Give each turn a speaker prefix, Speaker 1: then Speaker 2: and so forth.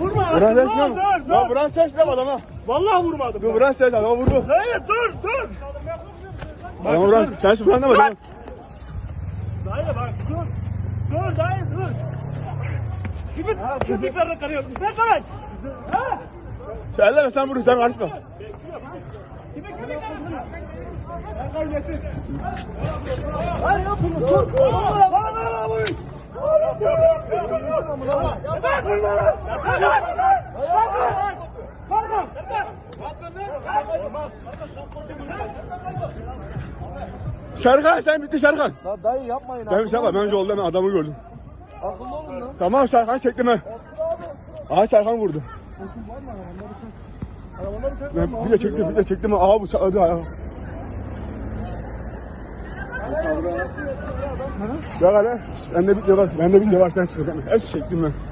Speaker 1: Bırak
Speaker 2: dur,
Speaker 1: ses
Speaker 2: dur,
Speaker 1: lan.
Speaker 2: dur.
Speaker 1: Lan bırak ses lan adama.
Speaker 2: Vallahi vurmadım.
Speaker 1: Dur bırak ses adama vurdu.
Speaker 2: Dayı dur dur.
Speaker 1: Adama bırak. Sen şu falan deme lan.
Speaker 2: Dayı bak dur. Dur dayı dur. Kimin köpeklerini karıyor? Ben karay. Ha?
Speaker 1: Sen elleme sen vurdu sen karışma.
Speaker 2: Kimin köpeklerini Ben kaybettim. Hayır yapma dur.
Speaker 1: Serkan sen bitti Serkan.
Speaker 3: La dayı yapmayın.
Speaker 1: Ben bir şey yapma ben adamı gördüm.
Speaker 3: Akıllı olun lan.
Speaker 1: Tamam Serkan çektim ben. Aha Serkan vurdu. Ben bir de çektim bir de çektim. Aha bu çakladı ayağı. Ya hele, bende bir var, bende bir var sen çıkacaksın. Hep çektim ben.